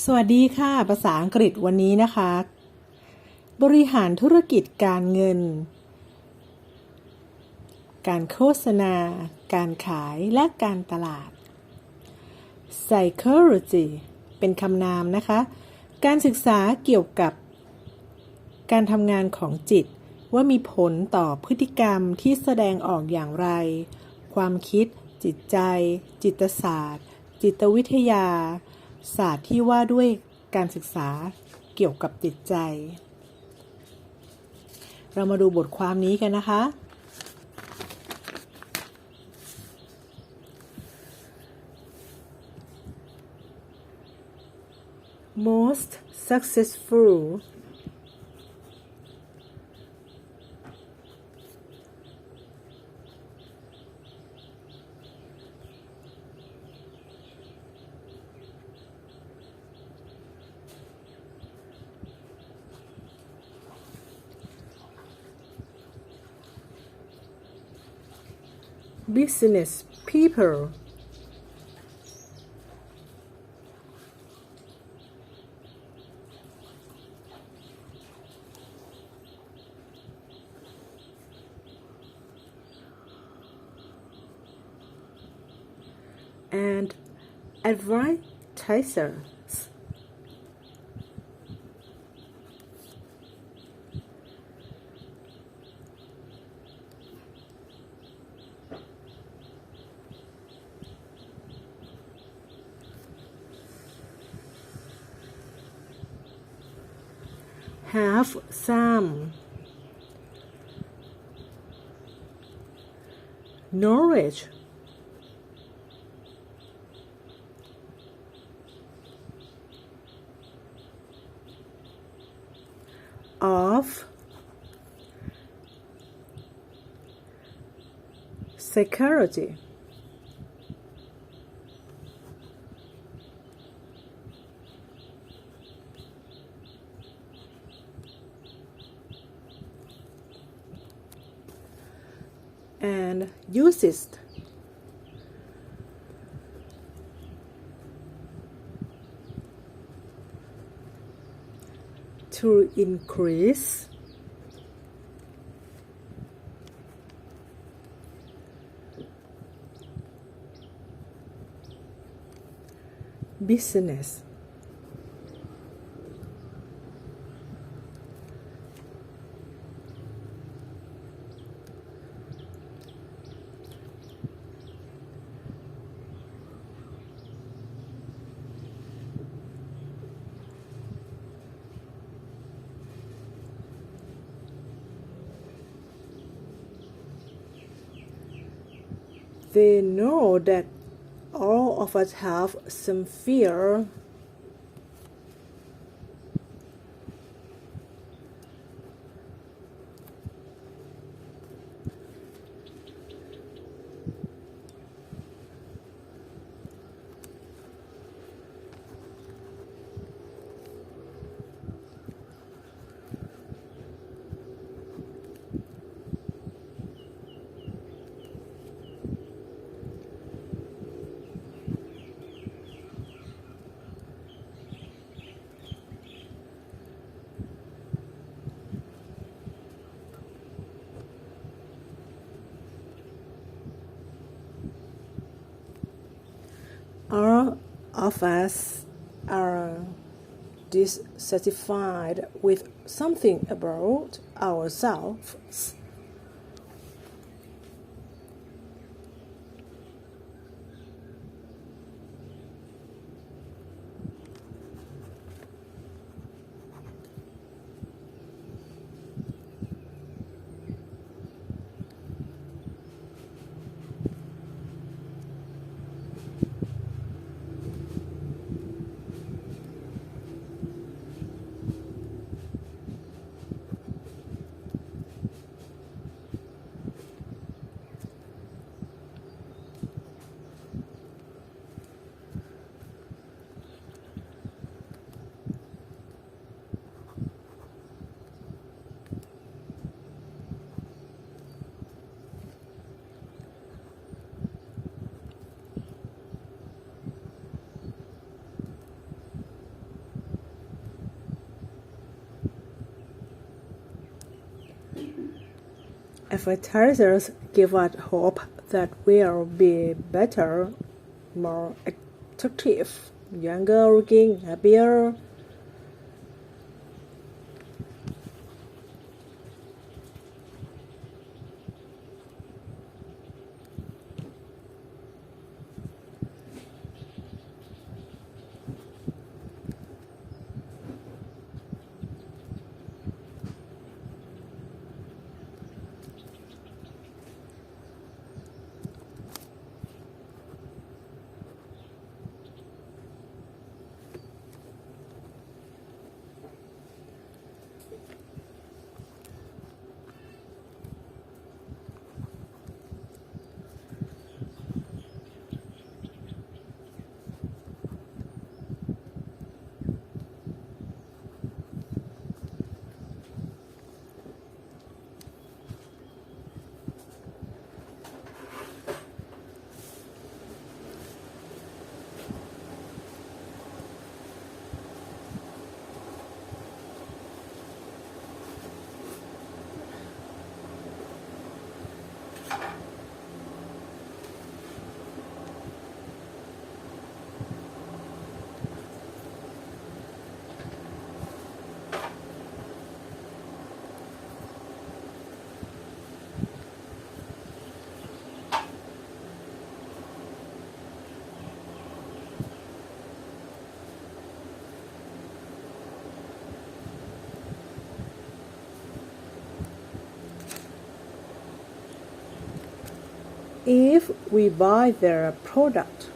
สวัสดีค่ะ ภาษาอังกฤษวันนี้นะคะ บริหารธุรกิจการเงิน การโฆษณา การขายและการตลาด psychology เป็นคำนามนะคะ การศึกษาเกี่ยวกับการทำงานของจิต ว่ามีผลต่อพฤติกรรมที่แสดงออกอย่างไร ความคิด จิตใจ จิตศาสตร์ จิตวิทยา ศาสตร์ที่ว่าด้วยการศึกษาเกี่ยวกับจิตใจ เรามาดูบทความนี้กันนะคะ most successful business people and advertisers. Knowledge of psychology. To increase business they know that all of us have some fear all of us are dissatisfied with something about ourselves. Advertisers give us hope that we'll be better, more attractive, younger looking, happier. If we buy their product,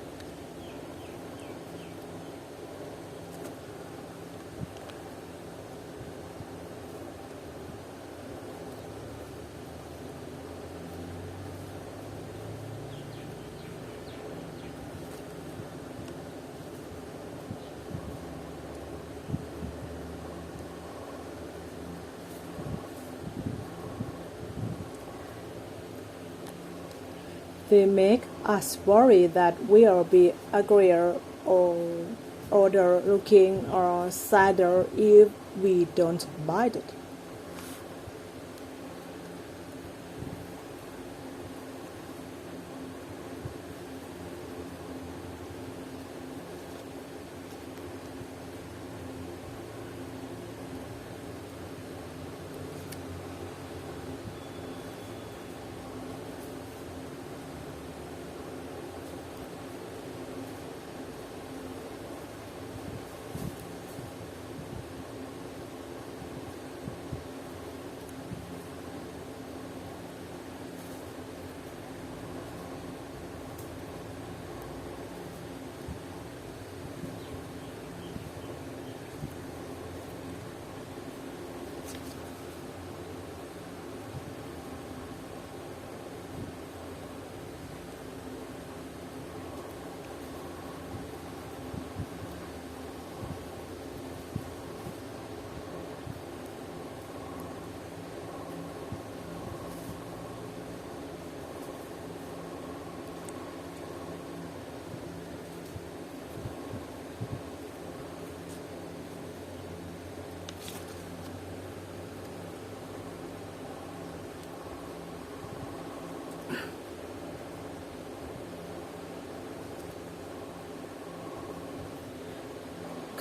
they make us worry that we'll be uglier or older looking or sadder if we don't buy it.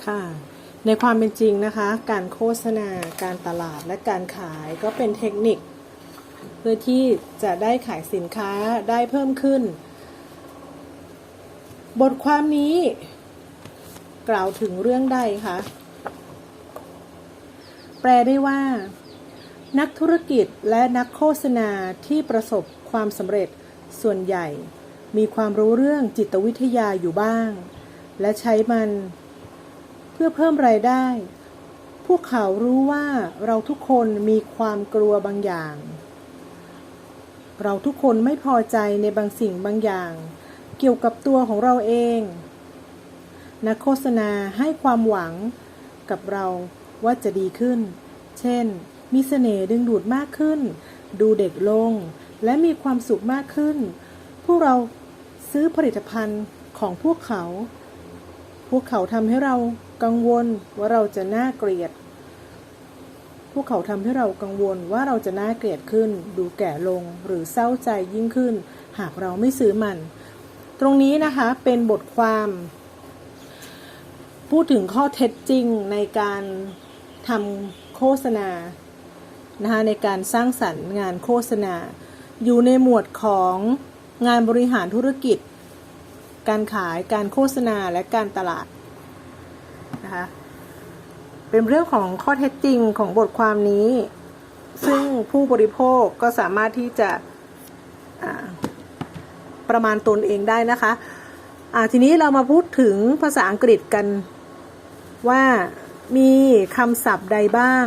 ค่ะ ในความเป็นจริงนะคะ การโฆษณา การตลาดและการขายก็เป็นเทคนิค เพื่อที่จะได้ขายสินค้าได้เพิ่มขึ้น บทความนี้ กล่าวถึงเรื่องใดคะแปลได้ว่า นักธุรกิจและนักโฆษณาที่ประสบความสำเร็จส่วนใหญ่มีความรู้เรื่องจิตวิทยาอยู่บ้าง และใช้มัน เพื่อเพิ่มรายได้ พวกเขารู้ว่าเราทุกคนมีความกลัวบางอย่าง เราทุกคนไม่พอใจในบางสิ่งบางอย่าง เกี่ยวกับตัวของเราเอง นักโฆษณาให้ความหวังกับเราว่าจะดีขึ้น เช่น มีเสน่ห์ดึงดูดมากขึ้น ดูเด็กลง และมีความสุขมากขึ้น พวกเราซื้อผลิตภัณฑ์ของพวกเขา พวกเขาทำให้เรา กังวลว่าเราจะน่าเกลียด พวกเขาทำให้เรากังวลว่าเราจะน่าเกลียดขึ้น ดูแก่ลงหรือเศร้าใจยิ่งขึ้น หากเราไม่ซื้อมัน ตรงนี้นะคะเป็นบทความ พูดถึงข้อเท็จจริงในการทำโฆษณานะคะในการสร้างสรรค์งานโฆษณา อยู่ในหมวดของงานบริหารธุรกิจ การขายการโฆษณาและการตลาด นะคะ เป็นเรื่องของข้อเท็จจริงของบทความนี้ ซึ่งผู้บริโภคก็สามารถที่จะประมาณตนเองได้นะคะทีนี้เรามาพูดถึงภาษาอังกฤษกันว่ามีคำศัพท์ใดบ้าง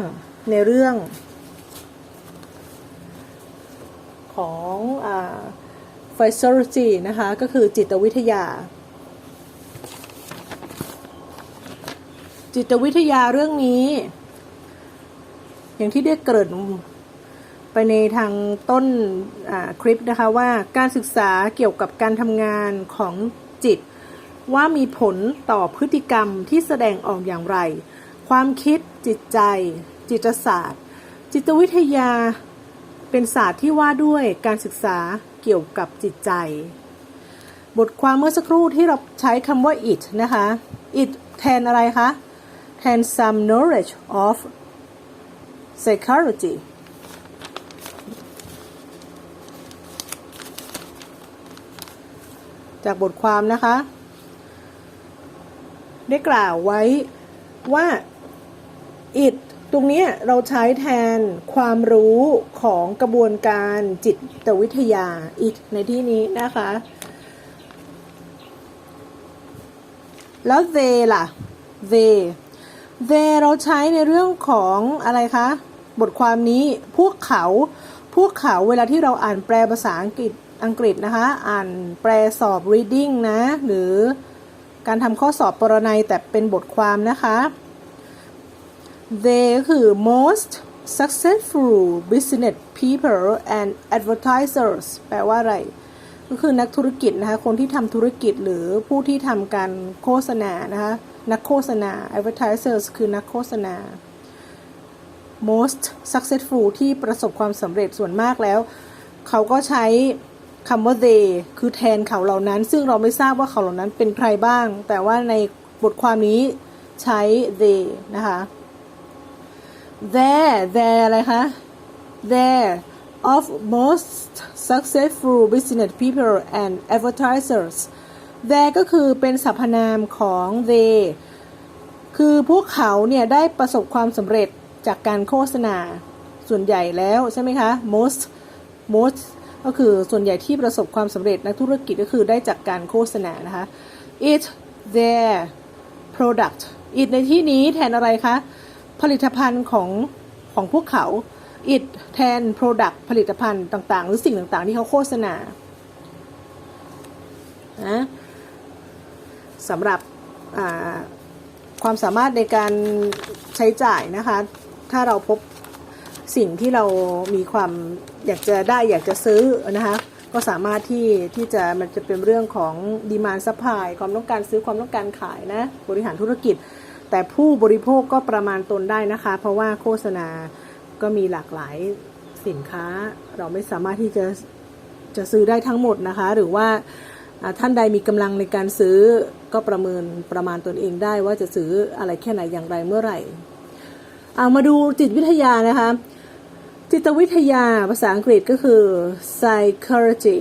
ในเรื่อง ของอ physiology นะคะ ก็คือจิตวิทยา จิตวิทยาเรื่องนี้ อย่างที่ได้เกริ่นไปในทางต้นคลิปนะคะว่าการศึกษาเกี่ยวกับการทำงานของจิต ว่ามีผลต่อพฤติกรรมที่แสดงออกอย่างไร ความคิดจิตใจ จิตศาสตร์ จิตวิทยาเป็นศาสตร์ที่ว่าด้วยการศึกษาเกี่ยวกับจิตใจ บทความเมื่อสักครู่ที่เราใช้คำว่า it นะคะ it แทนอะไรคะ แทน some knowledge of psychology จากบทความนะคะ ได้กล่าวไว้ว่า it ตรงนี้เราใช้แทนความรู้ของกระบวนการจิตวิทยา it ในที่นี้นะคะ แล้ว they ล่ะ they they เราใช้ในเรื่องของอะไรคะ บทความนี้พวกเขา พวกเขาเวลาที่เราอ่านแปลภาษาอังกฤษอังกฤษนะคะ อ่านแปลสอบ reading นะ หรือการทำข้อสอบปรนัยแต่เป็นบทความนะคะ they คือ most successful business people and advertisers แปลว่าอะไร ก็คือนักธุรกิจนะคะคนที่ทำธุรกิจหรือผู้ที่ทำการโฆษณานะคะนักโฆษณา advertisers คือนักโฆษณา most successful ที่ประสบความสำเร็จส่วนมากแล้ว เขาก็ใช้คำว่า they คือแทนเขาเหล่านั้น ซึ่งเราไม่ทราบว่าเขาเหล่านั้นเป็นใครบ้าง แต่ว่าในบทความนี้ใช้ they นะคะ there there อะไรคะ there of most successful business people and advertisers there ก็คือเป็นสรรพนามของ they คือพวกเขาเนี่ยได้ประสบความสำเร็จจากการโฆษณาส่วนใหญ่แล้วใช่ไหมคะ most most ก็คือส่วนใหญ่ที่ประสบความสำเร็จนักธุรกิจก็คือได้จากการโฆษณานะคะ it their product it ในที่นี้แทนอะไรคะ ผลิตภัณฑ์ของของพวกเขา it แทน product ผลิตภัณฑ์ต่าง ๆ หรือสิ่งต่าง ๆ ที่เขาโฆษณานะสำหรับความสามารถในการใช้จ่ายนะคะ ถ้าเราพบสิ่งที่เรามีความอยากจะได้อยากจะซื้อนะคะก็สามารถที่ที่จะมันจะเป็นเรื่องของดีมานซัพพลายความต้องการซื้อความต้องการขายนะบริหารธุรกิจ แต่ผู้บริโภคก็ประมาณตนได้นะคะ เพราะว่าโฆษณา ก็มีหลากหลายสินค้า เราไม่สามารถที่จะจะซื้อได้ทั้งหมดนะคะ หรือว่าท่านใดมีกำลังในการซื้อก็ประเมินประมาณตนเองได้ว่าจะซื้ออะไรแค่ไหนอย่างไรเมื่อไหร่เอามาดูจิตวิทยานะคะ จิตวิทยาภาษาอังกฤษก็คือ psychology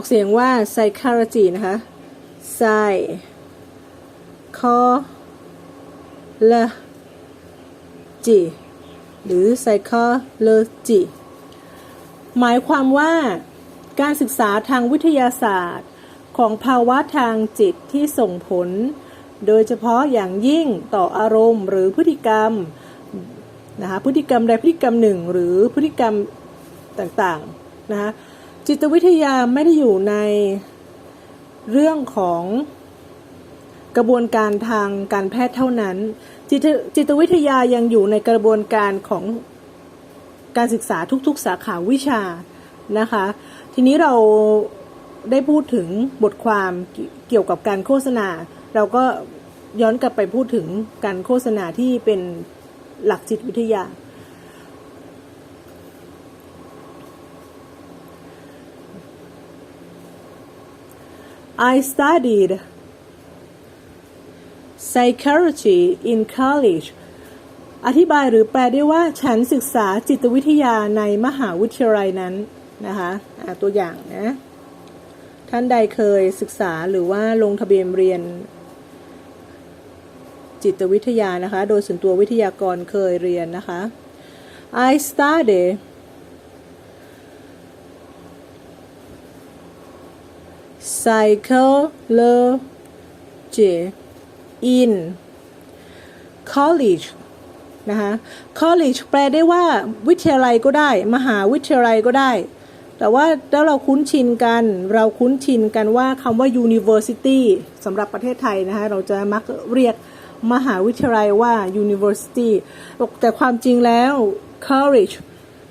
ออกเสียงว่า psychology นะคะ psy c o l o g y หรือ psychology หมายความว่าการศึกษาทางวิทยาศาสตร์ของภาวะทางจิตที่ส่งผล โดยเฉพาะอย่างยิ่งต่ออารมณ์ หรือพฤติกรรมนะคะพฤติกรรมใดพฤติกรรมหนึ่ง หรือพฤติกรรมต่างๆนะคะ จิตวิทยาไม่ได้อยู่ในเรื่องของกระบวนการทางการแพทย์เท่านั้น จิตจิตวิทยายังอยู่ในกระบวนการของการศึกษาทุกๆ สาขาวิชานะคะ ทีนี้เราได้พูดถึงบทความเกี่ยวกับการโฆษณา เราก็ย้อนกลับไปพูดถึงการโฆษณาที่เป็นหลักจิตวิทยา I studied psychology in college อธิบายหรือแปลได้ว่าฉันศึกษาจิตวิทยาในมหาวิทยาลัยนั้นนะคะะตัวอย่างนะท่านใดเคยศึกษาหรือว่าลงทะเบียนเรียน จิตวิทยานะคะ โดยส่วนตัววิทยากรเคยเรียนนะคะ I study psychology in college นะคะ college แปลได้ว่าวิทยาลัยก็ได้ มหาวิทยาลัยก็ได้ แต่ว่าแล้วเราคุ้นชินกัน เราคุ้นชินกันว่าคำว่า university สำหรับประเทศไทยนะคะ เราจะมักเรียกมหาวิทยาลัยว่า university แต่ความจริงแล้ว college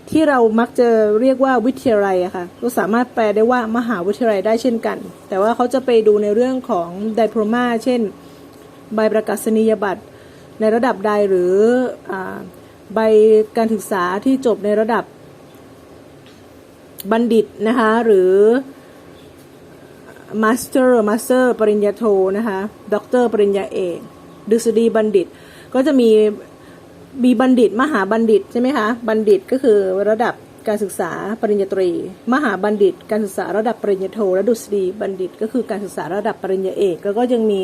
ที่เรามักจะเรียกว่าวิทยาลัยอะค่ะก็สามารถแปลได้ว่ามหาวิทยาลัยได้เช่นกัน แต่ว่าเขาจะไปดูในเรื่องของไดโพลมาเช่น ใบประกาศนียบัตรในระดับใดหรืออใบการศึกษาที่จบในระดับบัณฑิตนะคะหรือมาสเตอร์มาสเตอร์ปริญญาโทนะคะด็อกเตอร์ปริญญาเอกดุษฎีบัณฑิต ก็จะมี มีบัณฑิต มหาบัณฑิตใช่ไหมคะ บัณฑิตก็คือระดับการศึกษาปริญญาตรี มหาบัณฑิต การศึกษาระดับปริญญาโทและดุษฎีบัณฑิต ก็คือการศึกษาระดับปริญญาเอกแล้วก็ยังมี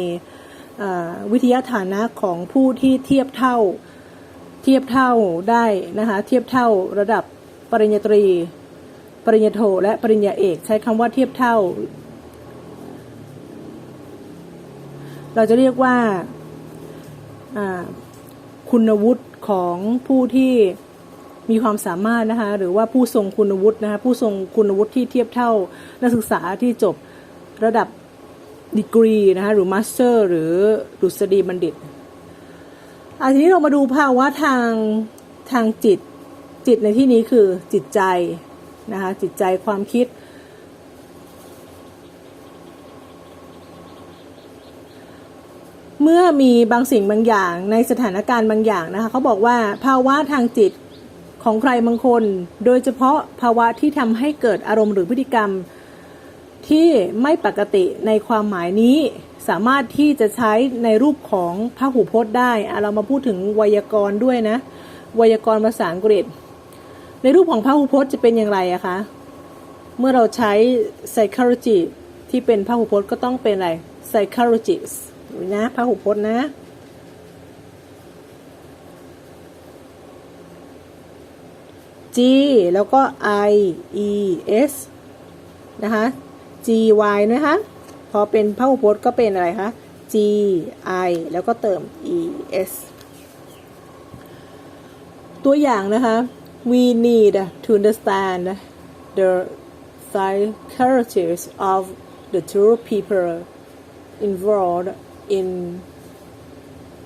วิทยาฐานะของผู้ที่เทียบเท่าเทียบเท่าได้นะคะเทียบเท่าระดับปริญญาตรี ปริญญาโทและปริญญาเอก ใช้คำว่าเทียบเท่า เราจะเรียกว่าคุณวุฒิ ของผู้ที่มีความสามารถนะคะหรือว่าผู้ทรงคุณวุฒินะคะผู้ทรงคุณวุฒิที่เทียบเท่านักศึกษาที่จบระดับดีกรีนะคะหรือมาสเตอร์หรือดุษฎีบัณฑิตอันทีนี้เรามาดูภาวะทางทางจิตจิตในที่นี้คือจิตใจนะคะจิตใจความคิด เมื่อมีบางสิ่งบางอย่างในสถานการณ์บางอย่างนะคะเขาบอกว่าภาวะทางจิตของใครบางคน โดยเฉพาะภาวะที่ทำให้เกิดอารมณ์หรือพฤติกรรม ที่ไม่ปกติในความหมายนี้ สามารถที่จะใช้ในรูปของพหูพจน์ได้เรามาพูดถึงไวยากรณ์ด้วยนะไวยากรณ์ภาษาอังกฤษ ในรูปของพหูพจน์จะเป็นอย่างไรอะคะเมื่อเราใช้ psychology ที่เป็นพหูพจน์ก็ต้องเป็นอะไร psychologist ดูนะพระหูพจน์นะ G แล้วก็ I E S นะคะ G Y นะคะ พอเป็นพหูพจน์ก็เป็นอะไรคะ G I แล้วก็เติม E S ตัวอย่างนะคะ we need to understand the psychologies of the two people involved in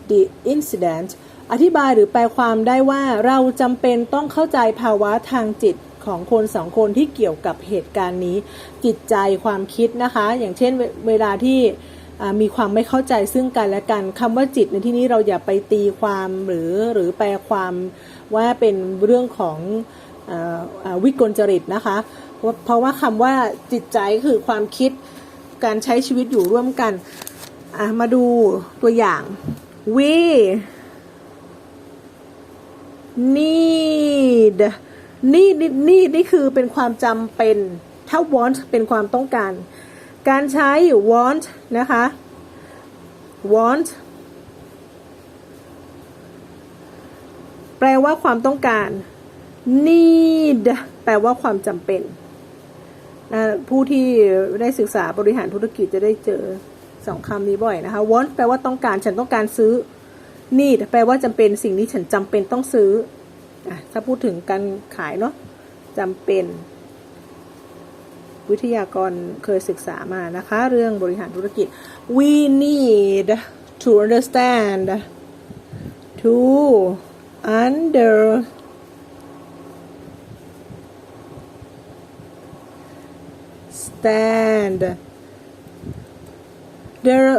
the incident อธิบายหรือแปลความได้ว่าเราจำเป็นต้องเข้าใจภาวะทางจิตของคนสองคนที่เกี่ยวกับเหตุการณ์นี้ จิตใจความคิดนะคะ อย่างเช่นเวลาที่มีความไม่เข้าใจซึ่งกันและกันคำว่าจิตในที่นี้เราอย่าไปตีความหรือหรือแปลความว่าเป็นเรื่องของวิกลจริตนะคะ เพราะว่าคำว่าจิตใจคือความคิดการใช้ชีวิตอยู่ร่วมกัน มาดูตัวอย่าง we need need need นี่คือเป็นความจำเป็น ถ้า want เป็นความต้องการ การใช้ want นะคะ want แปลว่าความต้องการ need แปลว่าความจำเป็น ผู้ที่ได้ศึกษาบริหารธุรกิจจะได้เจอ สองคำนี้บ่อยนะคะ want แปลว่าต้องการฉันต้องการซื้อ need แปลว่าจำเป็นสิ่งนี้ฉันจำเป็นต้องซื้ออถ้าพูดถึงการขายเนาะจำเป็น วิทยากรเคยศึกษามานะคะ เรื่องบริหารธุรกิจ we need to understand to under stand there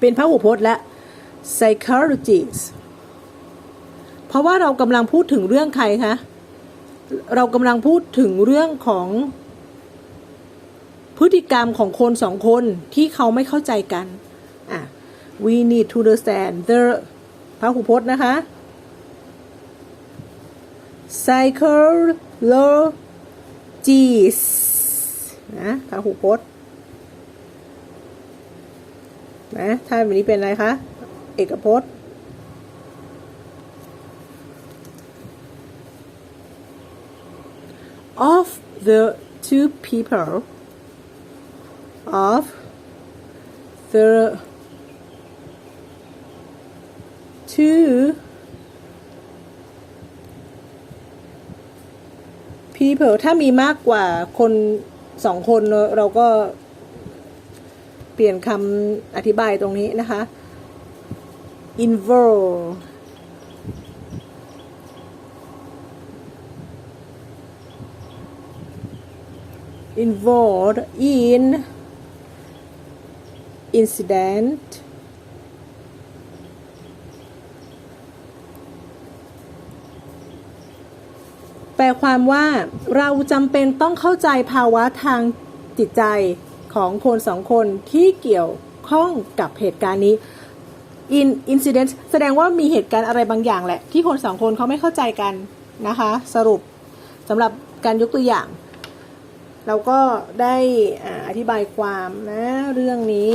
เป็นพระหูพจน์และ psychologist เพราะว่าเรากำลังพูดถึงเรื่องใครคะ เรากำลังพูดถึงเรื่องของ พฤติกรรมของคนสองคนที่เขาไม่เข้าใจกันอะ we need to understand the พหูพจน์นะคะ psychologist นะพระหูพจน์ นะถ้าแบบนี้เป็นอะไรคะ เอกพจน์ of the two people of the two people ถ้ามีมากกว่าคนสองคนเราเราก็ เปลี่ยนคำอธิบายตรงนี้นะคะ involve involved in incident แปลความว่าเราจำเป็นต้องเข้าใจภาวะทางจิตใจ ของคนสองคนที่เกี่ยวข้องกับเหตุการณ์นี้ in incident แสดงว่ามีเหตุการณ์อะไรบางอย่างแหละ ที่คนสองคนเขาไม่เข้าใจกันนะคะ สรุปสำหรับการยกตัวอย่าง เราก็ได้อ่าอธิบายความนะเรื่องนี้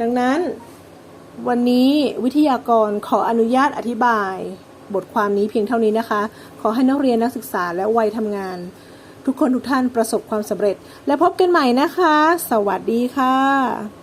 ดังนั้น วันนี้วิทยากรขออนุญาตอธิบาย บทความนี้เพียงเท่านี้นะคะ ขอให้นักเรียนนักศึกษาและวัยทำงาน ทุกคนทุกท่านประสบความสำเร็จ และพบกันใหม่นะคะ สวัสดีค่ะ